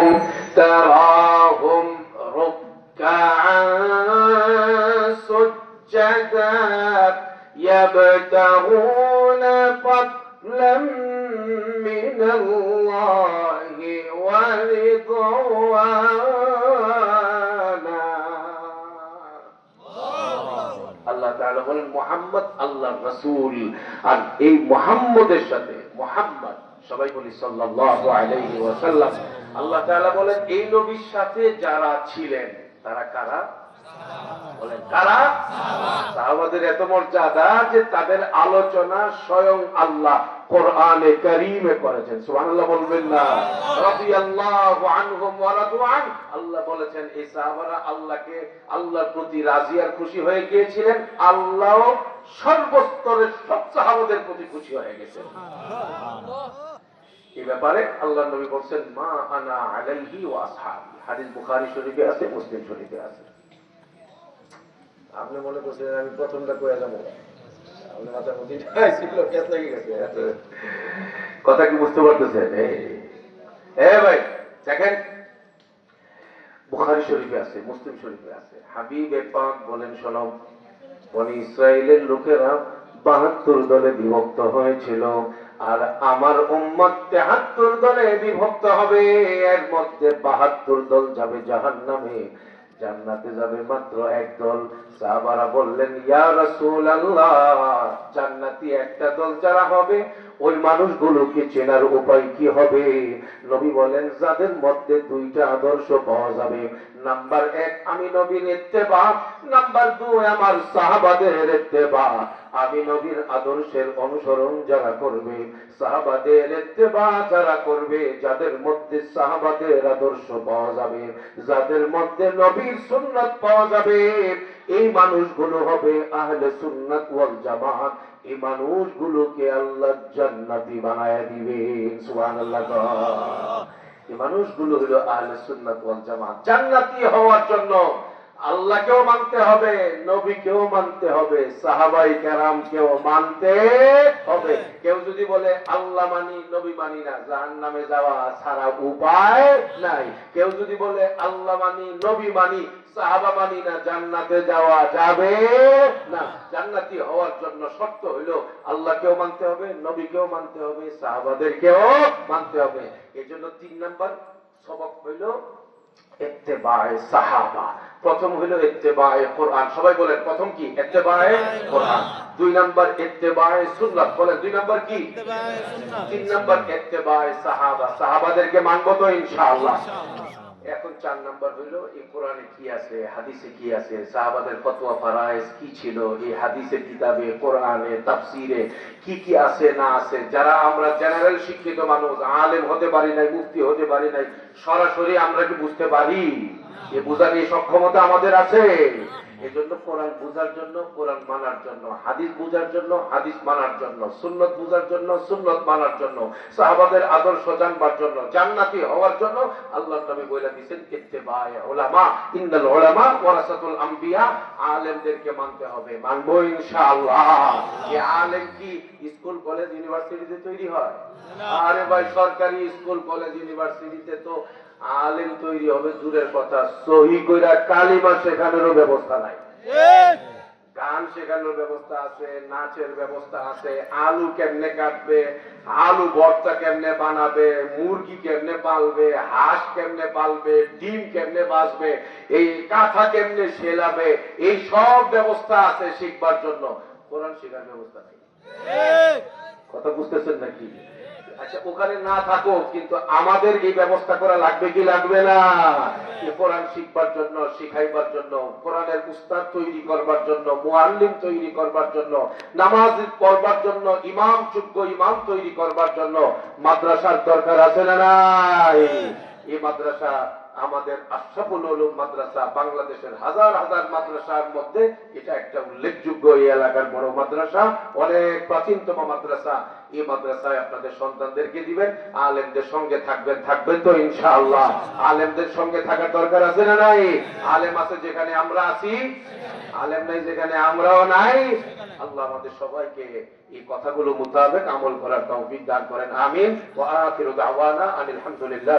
منهم تراهم ركعا سجدا يبتغون فضلا من الله ورضوانا আল্লাহ তাআলা বলেন মোহাম্মদ আল্লাহ রাসূল আর এই মোহাম্মদের সাথে মোহাম্মদ সবাই বলি সাল্লাল্লাহু আল্লাহ বলেন, এই নবীর সাথে যারা ছিলেন, তারা কারা? আল্লাহ আল্লাহর প্রতি রাজি আর খুশি হয়ে গিয়েছিলেন। আল্লাহ সর্বস্তরের সব সাহাবাদের প্রতি খুশি হয়ে গেছেন। এই ব্যাপারে আল্লাহ নবী বলছেন, মা আনা আলাইহি ওয়া আসহাবি। হাদিস বুখারী শরীফে আছে, মুসলিম শরীফে আছে। আপনি মনে করছেন আমি প্রথমটা কয়ে যাব। কথা কি বুঝতে পারতেছেন? এ ভাই, দেখেন, বুখারী শরীফে আছে, মুসলিম শরীফে আছে। হাবিব পাক বলেন, শোনো, বনি ইসরায়েলের লোকেরা বাহাত্তর দলে বিভক্ত হয়েছিল। আর আমার উম্মত তেহাত্তর দলে বিভক্ত হবে। এর মধ্যে বাহাত্তর দল যাবে জাহান নামে জান্নাতে যাবে মাত্র এক দল। সাহাবারা বললেন, ইয়া রাসূলুল্লাহ, জান্নাতি একটা দল যারা হবে ওই মানুষগুলোকে চেনার উপায় কি হবে? নবী বলেন, যাদের মধ্যে দুইটা আদর্শ পাওয়া যাবে। নাম্বার এক, আমি নবীর ইত্তেবা। নাম্বার দুই, আমার সাহাবাদের ইত্তেবা। আমি নবীর আদর্শের অনুসরণ যারা করবে, সাহাবাদের ইত্তেবা যারা করবে, যাদের মধ্যে সাহাবাদের আদর্শ পাওয়া যাবে, যাদের মধ্যে নবীর সুন্নাত পাওয়া যাবে, এই মানুষগুলো হবে আহলে সুন্নাত ওয়াল জামাত। এই মানুষগুলোকে আল্লাহ জান্নাতি বানায় দিবে সুবহান আল্লাহ এই মানুষগুলো হলো আহলে সুন্নাত ওয়াল জামাত। জান্নাতি হওয়ার জন্য আল্লাহকেও মানতে হবে নবীকেও মানতে হবে সাহাবাই কেরামকেও মানতে হবে। কেউ যদি বলে আল্লাহ মানি নবী মানি না জাহান নামে যাওয়া ছাড়া উপায় নাই। কেউ যদি বলে আল্লাহ মানি নবী মানি সাহাবা মানি না জান্নাতে যাওয়া যাবে না। জান্নাতি হওয়ার জন্য শর্ত হইল আল্লাহকেও মানতে হবে নবীকেও মানতে হবে সাহাবাদেরকেও মানতে হবে। এই জন্য তিন নাম্বার সবক হইল ইত্তেবায়ে সাহাবা। প্রথম হলো ইত্তেবায়ে কোরআন। সবাই বলেন প্রথম কি? ইত্তেবায়ে কোরআন। দুই নাম্বার ইত্তেবায়ে সুন্নাত। বলেন দুই নাম্বার কি? তিন নাম্বার ইত্তেবায়ে সাহাবা। সাহাবাদেরকে মানবো তো ইনশাআল্লাহ। এখন চার নাম্বার হইল, এই কোরআনে কি আছে, হাদিসে কি আছে, সাহাবাদের ফতোয়া ফারায়েজ কি ছিল, এই হাদিসে কিতাবে, কোরআনে, তাফসিরে কি কি আছে, না আছে? যারা আমরা জেনারেল শিক্ষিত মানুষ, আলেম হতে পারি নাই মুক্তি হতে পারি নাই, সরাসরি আমরা কি বুঝতে পারি? এ বোঝার এই সক্ষমতা আমাদের আছে? এজন্য কোরআন বোঝার জন্য, কোরআন মানার জন্য, হাদিস বোঝার জন্য, হাদিস মানার জন্য, সুন্নত বোঝার জন্য, সুন্নত মানার জন্য, সাহাবাদের আদর্শ জানবার জন্য, জান্নাতি হওয়ার জন্য আল্লাহ নবী বলে দিয়েছেন ইত্তেবায়ে উলামা, ইন্নাল উলামা ওয়ারাসাতুল আম্বিয়া, আলেমদেরকে মানতে হবে। মানবো ইনশাআল্লাহ। এই আলেম কি? স্কুল, কলেজ, ইউনিভার্সিটিতে তৈরি হয়? আরে ভাই, সরকারি স্কুল, কলেজ, ইউনিভার্সিটিতে তো আলেম তৈরি হবে, দূরের কথা। সহি কইরা কালিমা শেখানোরও ব্যবস্থা নাই। গান শেখানোর ব্যবস্থা আছে নাচের ব্যবস্থা আছে আলু কেমনে কাটবে আলু ভর্তা কেমনে বানাবে মুরগি কেমনে পালবে হাঁস কেমনে পালবে ডিম কেমনে বাঁচবে এই কাঁথা কেমনে সেলাবে এই সব ব্যবস্থা আছে শিখবার জন্য। কোরআন শেখার ব্যবস্থা নেই। কথা বুঝতেছেন নাকি? আচ্ছা ওখানে না থাকো কিন্তু আমাদের এই ব্যবস্থা করা লাগবে কি লাগবে না? কোরআন শিখবার জন্য শিখাইবার জন্য কোরআনের উস্তাদ তৈরি করবার জন্য মোয়াল্লিম তৈরি করবার জন্য নামাজ পড়বার জন্য ইমাম যোগ্য ইমাম তৈরি করবার জন্য মাদ্রাসার দরকার আছে না নাই? এই মাদ্রাসা আমাদের আশরাফুল উলুম মাদ্রাসা বাংলাদেশের হাজার হাজার মাদ্রাসার মধ্যে এটা একটা উল্লেখযোগ্য এই এলাকার বড় মাদ্রাসা। অনেক প্রাচীনতম মাদ্রাসা। এই মাদ্রাসায় আপনাদের সন্তানদেরকে দিবেন, আলেমদের সঙ্গে থাকবেন থাকবেন তো ইনশাআল্লাহ। আলেমদের সঙ্গে থাকার দরকার আছে না নাই? আলেম আছে যেখানে আমরা আছি, আলেম নাই যেখানে আমরাও নাই। আল্লাহ আমাদের সবাইকে এই কথাগুলো মোতাবেক আমল করার তৌফিক দান করেন, আমিন। ওয়া আখিরু দাওয়ানা আনিল হামদুলিল্লাহ।